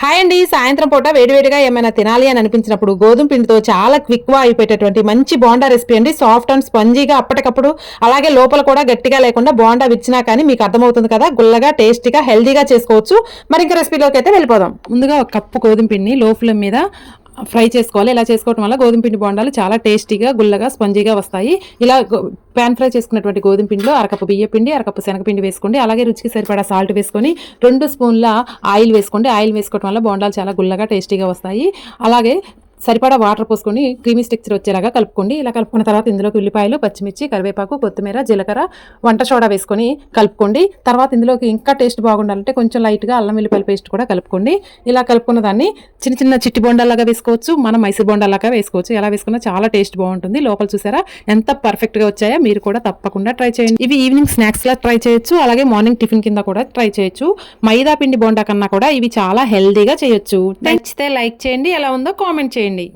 Hi అండి. సాయంత్రం పూట వేడివేడిగా ఏమైనా తినాలి అని అనిపించినప్పుడు గోధుమ పిండితో చాలా క్విక్గా అయిపోయేటటువంటి మంచి బోండా రెసిపీ అండి. సాఫ్ట్ అండ్ స్పంజీగా అప్పటికప్పుడు అలాగే లోపల కూడా గట్టిగా లేకుండా బోండా విచ్చినా కానీ మీకు అర్థమవుతుంది కదా గుల్లగా టేస్టీగా హెల్దీగా చేసుకోవచ్చు. మరి ఇంకా రెసిపీలోకి అయితే వెళ్ళిపోదాం. ముందుగా ఒక కప్పు గోధుమ పిండిని లో మీద ఫ్రై చేసుకోవాలి. ఇలా చేసుకోవడం వల్ల గోధుమ పిండి బోండాలు చాలా టేస్టీగా గుల్లగా స్పంజీగా వస్తాయి. ఇలా ప్యాన్ ఫ్రై చేసుకున్నటువంటి గోధుమ పిండిలో అరకప్పు బియ్య పిండి అరకప్పు శనగపిండి వేసుకోండి. అలాగే రుచికి సరిపడా సాల్ట్ వేసుకొని రెండు స్పూన్ల ఆయిల్ వేసుకోండి. ఆయిల్ వేసుకోవడం వల్ల బోండాలు చాలా గుల్లగా టేస్టీగా వస్తాయి. అలాగే సరిపడా వాటర్ పోసుకొని క్రీమీ స్టెక్చర్ వచ్చేలాగా కలుపుకోండి. ఇలా కలుపుకున్న తర్వాత ఇందులోకి ఉల్లిపాయలు పచ్చిమిర్చి కరివేపాకు కొత్తిమీర జీలకర్ర వంట సోడా వేసుకొని కలుపుకోండి. తర్వాత ఇందులోకి ఇంకా టేస్ట్ బాగుండాలంటే కొంచెం లైట్గా అల్లం వెల్లిపాయల పేస్ట్ కూడా కలుపుకోండి. ఇలా కలుపుకున్న దాన్ని చిన్న చిన్న చిట్టి బొండాలాగా వేసుకోవచ్చు మనం మైసూర్ బొండాలాగా వేసుకోవచ్చు. ఎలా వేసుకున్నా చాలా టేస్ట్ బాగుంటుంది. లోపల చూసారా? ఎంత పర్ఫెక్ట్గా వచ్చాయో మీరు కూడా తప్పకుండా ట్రై చేయండి. ఇవి ఈవినింగ్ స్నాక్స్లా ట్రై చేయొచ్చు అలాగే మార్నింగ్ టిఫిన్ కింద కూడా ట్రై చేయొచ్చు. మైదా పిండి బొండా కన్నా కూడా ఇవి చాలా హెల్దీగా చేయొచ్చు. నచ్చితే లైక్ చేయండి. ఎలా ఉందో కామెంట్ చేయండి. చేయండి.